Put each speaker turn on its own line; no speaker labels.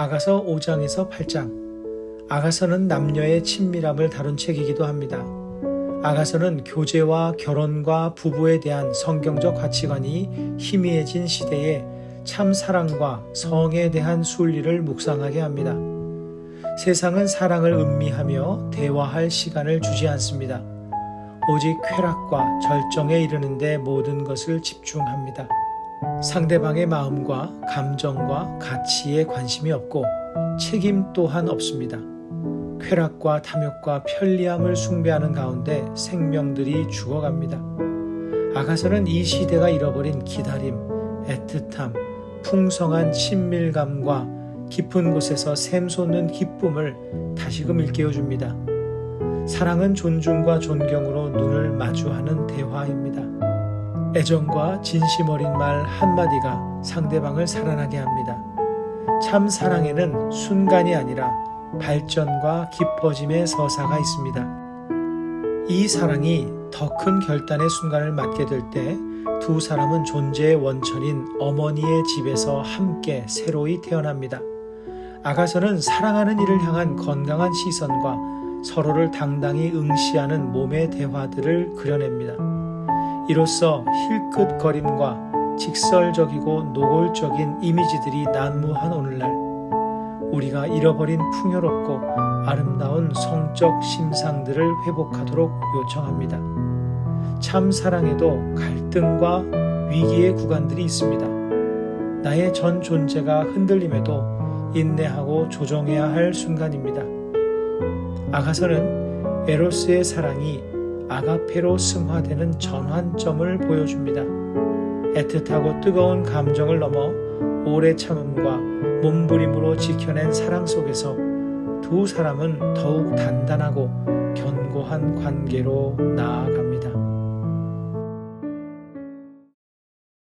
아가서 5장에서 8장. 아가서는 남녀의 친밀함을 다룬 책이기도 합니다. 아가서는 교제와 결혼과 부부에 대한 성경적 가치관이 희미해진 시대에 참 사랑과 성에 대한 순리를 묵상하게 합니다. 세상은 사랑을 음미하며 대화할 시간을 주지 않습니다. 오직 쾌락과 절정에 이르는데 모든 것을 집중합니다. 상대방의 마음과 감정과 가치에 관심이 없고 책임 또한 없습니다. 쾌락과 탐욕과 편리함을 숭배하는 가운데 생명들이 죽어갑니다. 아가서는 이 시대가 잃어버린 기다림, 애틋함, 풍성한 친밀감과 깊은 곳에서 샘솟는 기쁨을 다시금 일깨워줍니다. 사랑은 존중과 존경으로 눈을 마주하는 대화입니다. 애정과 진심 어린 말 한마디가 상대방을 살아나게 합니다. 참 사랑에는 순간이 아니라 발전과 깊어짐의 서사가 있습니다. 이 사랑이 더 큰 결단의 순간을 맞게 될 때 두 사람은 존재의 원천인 어머니의 집에서 함께 새로이 태어납니다. 아가서는 사랑하는 이를 향한 건강한 시선과 서로를 당당히 응시하는 몸의 대화들을 그려냅니다. 이로써 힐끗거림과 직설적이고 노골적인 이미지들이 난무한 오늘날 우리가 잃어버린 풍요롭고 아름다운 성적 심상들을 회복하도록 요청합니다. 참 사랑에도 갈등과 위기의 구간들이 있습니다. 나의 전 존재가 흔들림에도 인내하고 조정해야 할 순간입니다. 아가서는 에로스의 사랑이 아가페로 승화되는 전환점을 보여줍니다. 애틋하고 뜨거운 감정을 넘어 오래 참음과 몸부림으로 지켜낸 사랑 속에서 두 사람은 더욱 단단하고 견고한 관계로 나아갑니다.